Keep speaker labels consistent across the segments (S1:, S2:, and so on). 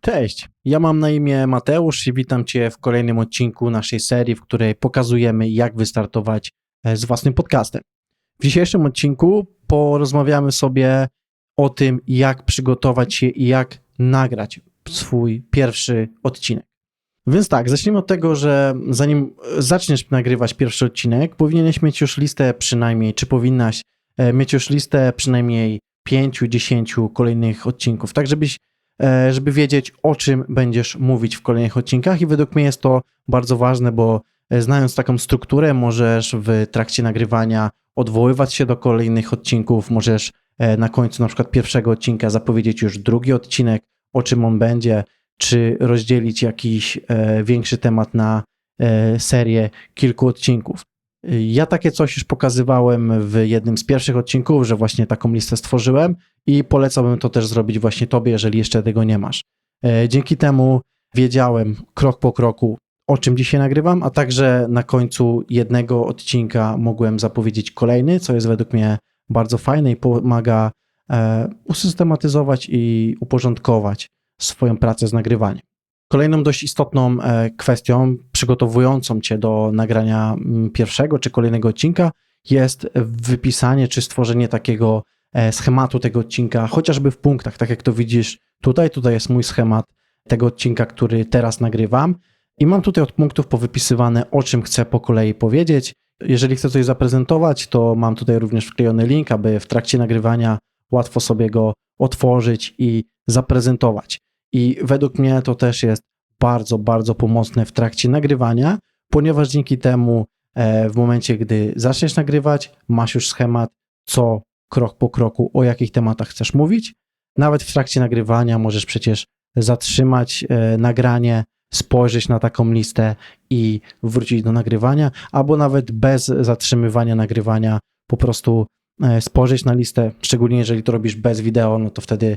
S1: Cześć, ja mam na imię Mateusz i witam Cię w kolejnym odcinku naszej serii, w której pokazujemy, jak wystartować e, z własnym podcastem. W dzisiejszym odcinku porozmawiamy sobie o tym, jak przygotować się i jak nagrać swój pierwszy odcinek. Więc tak, zacznijmy od tego, że zanim zaczniesz nagrywać pierwszy odcinek, powinieneś mieć już listę przynajmniej, czy powinnaś e, mieć już listę przynajmniej 5-10 kolejnych odcinków, tak żebyś żeby wiedzieć, o czym będziesz mówić w kolejnych odcinkach. I według mnie jest to bardzo ważne, bo e, znając taką strukturę, możesz w trakcie nagrywania odwoływać się do kolejnych odcinków, możesz e, na końcu na przykład pierwszego odcinka zapowiedzieć już drugi odcinek, o czym on będzie, czy rozdzielić jakiś większy temat na serię kilku odcinków. Ja takie coś już pokazywałem w jednym z pierwszych odcinków, że właśnie taką listę stworzyłem i polecałbym to też zrobić właśnie tobie, jeżeli jeszcze tego nie masz. E, dzięki temu wiedziałem krok po kroku, o czym dzisiaj nagrywam, a także na końcu jednego odcinka mogłem zapowiedzieć kolejny, co jest według mnie bardzo fajne i pomaga e, usystematyzować i uporządkować swoją pracę z nagrywaniem. Kolejną dość istotną e, kwestią przygotowującą cię do nagrania mm, pierwszego czy kolejnego odcinka jest wypisanie czy stworzenie takiego e, schematu tego odcinka, chociażby w punktach, tak jak to widzisz tutaj. Tutaj jest mój schemat tego odcinka, który teraz nagrywam. I mam tutaj od punktów powypisywane, o czym chcę po kolei powiedzieć. Jeżeli chcę coś zaprezentować, to mam tutaj również wklejony link, aby w trakcie nagrywania łatwo sobie go otworzyć i zaprezentować. I według mnie to też jest bardzo, bardzo pomocne w trakcie nagrywania, ponieważ dzięki temu e, w momencie, gdy zaczniesz nagrywać, masz już schemat, co krok po kroku, o jakich tematach chcesz mówić. Nawet w trakcie nagrywania możesz przecież zatrzymać e, nagranie, spojrzeć na taką listę i wrócić do nagrywania, albo nawet bez zatrzymywania nagrywania, po prostu e, spojrzeć na listę, szczególnie jeżeli to robisz bez wideo, no to wtedy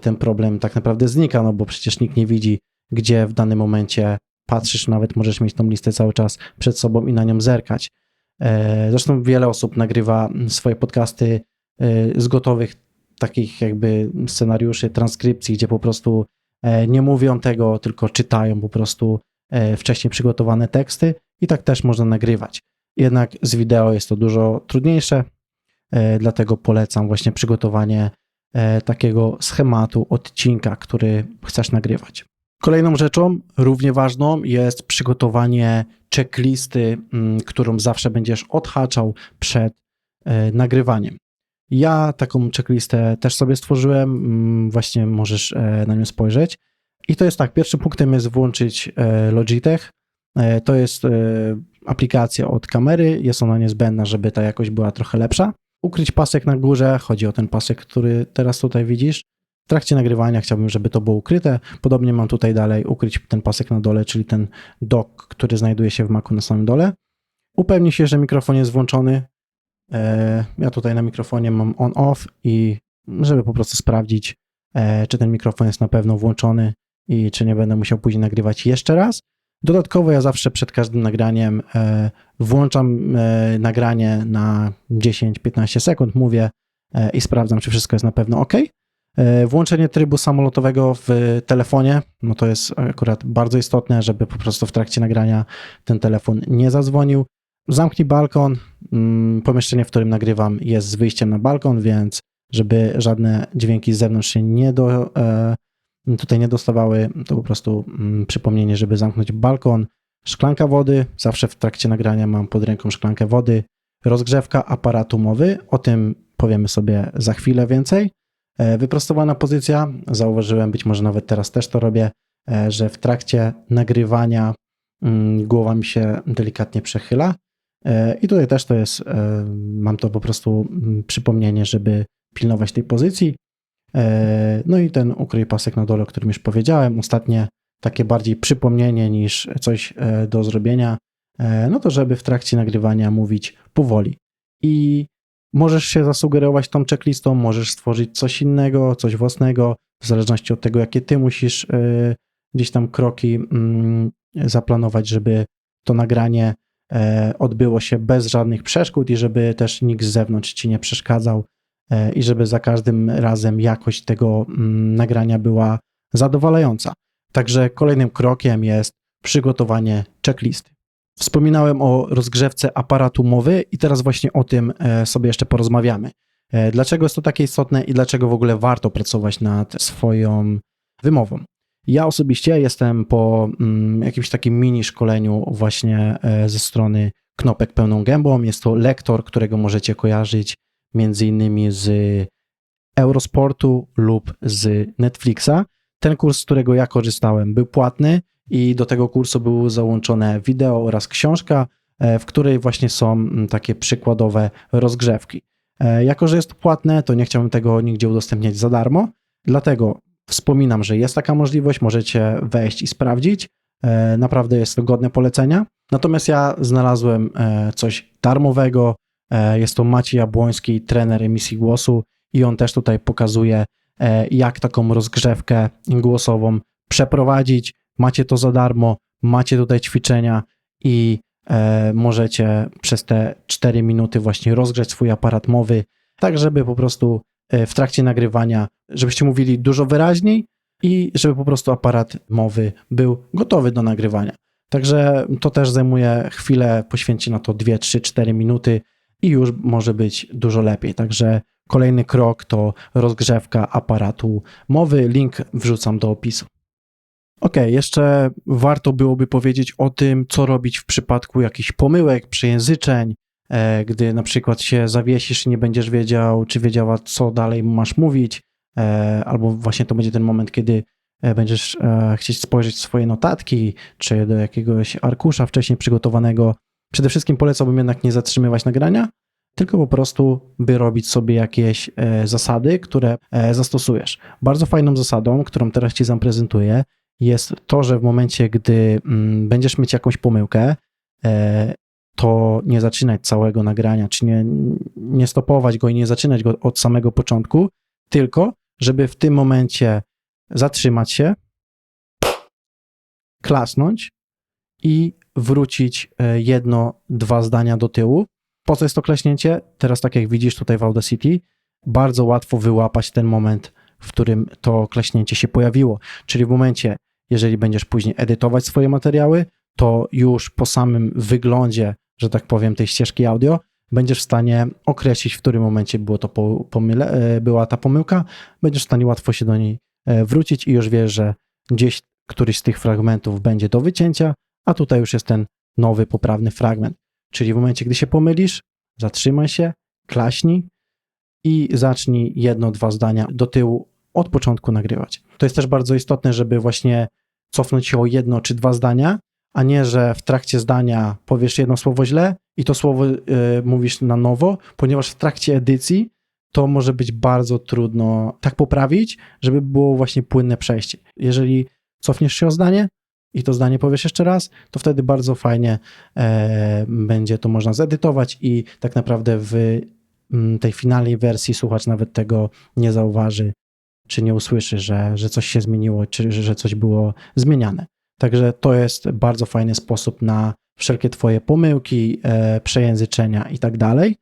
S1: ten problem tak naprawdę znika, no bo przecież nikt nie widzi, gdzie w danym momencie patrzysz, nawet możesz mieć tą listę cały czas przed sobą i na nią zerkać. E, zresztą wiele osób nagrywa swoje podcasty e, z gotowych takich jakby scenariuszy, transkrypcji, gdzie po prostu nie mówią tego, tylko czytają po prostu wcześniej przygotowane teksty i tak też można nagrywać. Jednak z wideo jest to dużo trudniejsze, dlatego polecam właśnie przygotowanie E, takiego schematu odcinka, który chcesz nagrywać. Kolejną rzeczą, równie ważną, jest przygotowanie checklisty, mm, którą zawsze będziesz odhaczał przed e, nagrywaniem. Ja taką checklistę też sobie stworzyłem, mm, właśnie możesz e, na nią spojrzeć. I to jest tak, pierwszym punktem jest włączyć Logitech. To jest aplikacja od kamery, jest ona niezbędna, żeby ta jakość była trochę lepsza ukryć pasek na górze. Chodzi o ten pasek, który teraz tutaj widzisz. W trakcie nagrywania chciałbym, żeby to było ukryte. Podobnie mam tutaj dalej ukryć ten pasek na dole, czyli ten dock, który znajduje się w maku na samym dole. Upewnij się, że mikrofon jest włączony. E, ja tutaj na mikrofonie mam on-off i żeby po prostu sprawdzić, e, czy ten mikrofon jest na pewno włączony i czy nie będę musiał później nagrywać jeszcze raz. Dodatkowo ja zawsze przed każdym nagraniem e, włączam e, nagranie na 10-15 sekund, mówię e, i sprawdzam, czy wszystko jest na pewno ok. Włączenie trybu samolotowego w telefonie, no to jest akurat bardzo istotne, żeby po prostu w trakcie nagrania ten telefon nie zadzwonił. Zamknij balkon. Mm, pomieszczenie, w którym nagrywam, jest z wyjściem na balkon, więc żeby żadne dźwięki z zewnątrz się nie do, tutaj nie dostawały, to po prostu mm, przypomnienie, żeby zamknąć balkon. Szklanka wody, zawsze w trakcie nagrania mam pod ręką szklankę wody. Rozgrzewka aparatu mowy, o tym powiemy sobie za chwilę więcej. E, wyprostowana pozycja, zauważyłem, być może nawet teraz też to robię, e, że w trakcie nagrywania mm, głowa mi się delikatnie przechyla. E, I tutaj też to jest, mam to po prostu mm, przypomnienie, żeby pilnować tej pozycji. E, no i ten ukryj pasek na dole, o którym już powiedziałem. Ostatnie takie bardziej przypomnienie niż coś e, do zrobienia, e, no to żeby w trakcie nagrywania mówić powoli. I możesz się zasugerować tą checklistą, możesz stworzyć coś innego, coś własnego, w zależności od tego, jakie ty musisz gdzieś tam kroki mm, zaplanować, żeby to nagranie odbyło się bez żadnych przeszkód i żeby też nikt z zewnątrz ci nie przeszkadzał, i żeby za każdym razem jakość tego mm, nagrania była zadowalająca. Także kolejnym krokiem jest przygotowanie checklisty. Wspominałem o rozgrzewce aparatu mowy i teraz właśnie o tym e, sobie jeszcze porozmawiamy. E, dlaczego jest to takie istotne i dlaczego w ogóle warto pracować nad swoją wymową? Ja osobiście jestem po mm, jakimś takim mini szkoleniu właśnie e, ze strony Knopek Pełną Gębą. Jest to lektor, którego możecie kojarzyć między innymi z Eurosportu lub z Netflixa. Ten kurs, z którego ja korzystałem, był płatny i do tego kursu było załączone wideo oraz książka, e, w której właśnie są takie przykładowe rozgrzewki. E, jako, że jest płatne, to nie chciałbym tego nigdzie udostępniać za darmo, dlatego wspominam, że jest taka możliwość, możecie wejść i sprawdzić. E, naprawdę jest to godne polecenia. Natomiast ja znalazłem coś darmowego. Jest to Maciej Jabłoński, trener emisji głosu i on też tutaj pokazuje, jak taką rozgrzewkę głosową przeprowadzić, macie to za darmo, macie tutaj ćwiczenia i e, możecie przez te 4 minuty właśnie rozgrzać swój aparat mowy, tak żeby po prostu e, w trakcie nagrywania, żebyście mówili dużo wyraźniej i żeby po prostu aparat mowy był gotowy do nagrywania. Także to też zajmuje chwilę, poświęci na to 2, 3, 4 minuty i już może być dużo lepiej. Także kolejny krok to rozgrzewka aparatu mowy. Link wrzucam do opisu. Okay, jeszcze warto byłoby powiedzieć o tym, co robić w przypadku jakichś pomyłek, przejęzyczeń, e, gdy na przykład się zawiesisz i nie będziesz wiedział, czy wiedziała, co dalej masz mówić, e, albo właśnie to będzie ten moment, kiedy e, będziesz chcieć spojrzeć w swoje notatki, czy do jakiegoś arkusza wcześniej przygotowanego. Przede wszystkim polecałbym jednak nie zatrzymywać nagrania, tylko po prostu by robić sobie jakieś zasady, które zastosujesz. Bardzo fajną zasadą, którą teraz Ci zaprezentuję, jest to, że w momencie, gdy mm, będziesz mieć jakąś pomyłkę, e, to nie zaczynać całego nagrania, czy nie, nie stopować go i nie zaczynać go od samego początku, tylko żeby w tym momencie zatrzymać się, klasnąć i wrócić e, jedno, dwa zdania do tyłu. Po co jest to klaśnięcie? Teraz, tak jak widzisz tutaj w Audacity, bardzo łatwo wyłapać ten moment, w którym to klaśnięcie się pojawiło. Czyli w momencie, jeżeli będziesz później edytować swoje materiały, to już po samym wyglądzie, że tak powiem, tej ścieżki audio, będziesz w stanie określić, w którym momencie było to pomyle, e, była ta pomyłka, będziesz w stanie łatwo się do niej e, wrócić i już wiesz, że gdzieś któryś z tych fragmentów będzie do wycięcia, a tutaj już jest ten nowy, poprawny fragment. Czyli w momencie, gdy się pomylisz, zatrzymaj się, klaśnij i zacznij jedno, dwa zdania do tyłu od początku nagrywać. To jest też bardzo istotne, żeby właśnie cofnąć się o jedno czy dwa zdania, a nie, że w trakcie zdania powiesz jedno słowo źle i to słowo y, mówisz na nowo, ponieważ w trakcie edycji to może być bardzo trudno tak poprawić, żeby było właśnie płynne przejście. Jeżeli cofniesz się o zdanie i to zdanie powiesz jeszcze raz, to wtedy bardzo fajnie e, będzie to można zedytować i tak naprawdę w m, tej finalnej wersji słuchacz nawet tego nie zauważy, czy nie usłyszy, że, że coś się zmieniło, czy że coś było zmieniane. Także to jest bardzo fajny sposób na wszelkie Twoje pomyłki, e, przejęzyczenia i tak dalej.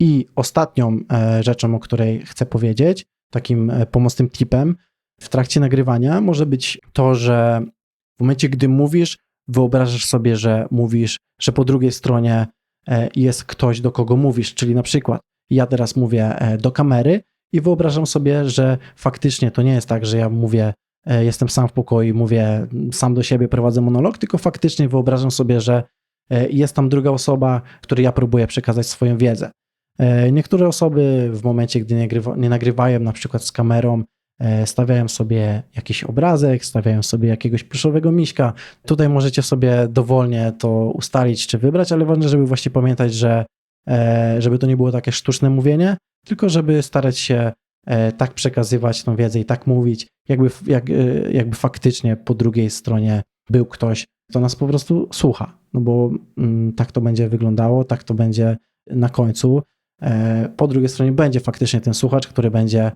S1: I ostatnią e, rzeczą, o której chcę powiedzieć, takim e, pomocnym tipem w trakcie nagrywania może być to, że w momencie, gdy mówisz, wyobrażasz sobie, że mówisz, że po drugiej stronie e, jest ktoś, do kogo mówisz, czyli na przykład ja teraz mówię e, do kamery, i wyobrażam sobie, że faktycznie to nie jest tak, że ja mówię, e, jestem sam w pokoju mówię sam do siebie, prowadzę monolog, tylko faktycznie wyobrażam sobie, że jest tam druga osoba, której ja próbuję przekazać swoją wiedzę. Niektóre osoby w momencie, gdy nie nagrywają na przykład z kamerą, stawiają sobie jakiś obrazek, stawiają sobie jakiegoś pluszowego miśka. Tutaj możecie sobie dowolnie to ustalić czy wybrać, ale ważne, żeby właśnie pamiętać, że żeby to nie było takie sztuczne mówienie, tylko żeby starać się e, tak przekazywać tą wiedzę i tak mówić, jakby, jak, e, jakby faktycznie po drugiej stronie był ktoś, kto nas po prostu słucha. No bo mm, tak to będzie wyglądało, tak to będzie na końcu. E, po drugiej stronie będzie faktycznie ten słuchacz, który będzie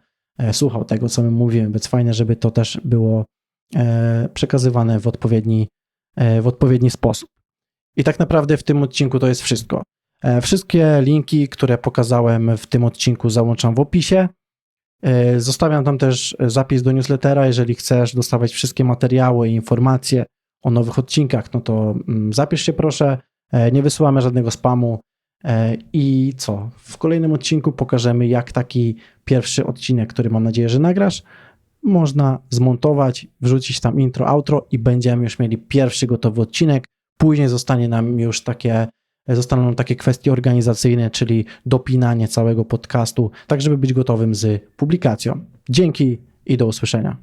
S1: słuchał tego, co my mówimy, więc fajne, żeby to też było przekazywane w odpowiedni, w odpowiedni sposób. I tak naprawdę w tym odcinku to jest wszystko. E, wszystkie linki, które pokazałem w tym odcinku, załączam w opisie. E, Zostawiam tam też zapis do newslettera, jeżeli chcesz dostawać wszystkie materiały i informacje o nowych odcinkach, no to mm, zapisz się proszę, E, nie wysyłamy żadnego spamu. E, I co? W kolejnym odcinku pokażemy, jak taki pierwszy odcinek, który mam nadzieję, że nagrasz, można zmontować, wrzucić tam intro, outro i będziemy już mieli pierwszy gotowy odcinek. Później zostanie nam już takie, zostaną nam takie kwestie organizacyjne, czyli dopinanie całego podcastu, tak żeby być gotowym z publikacją. Dzięki i do usłyszenia.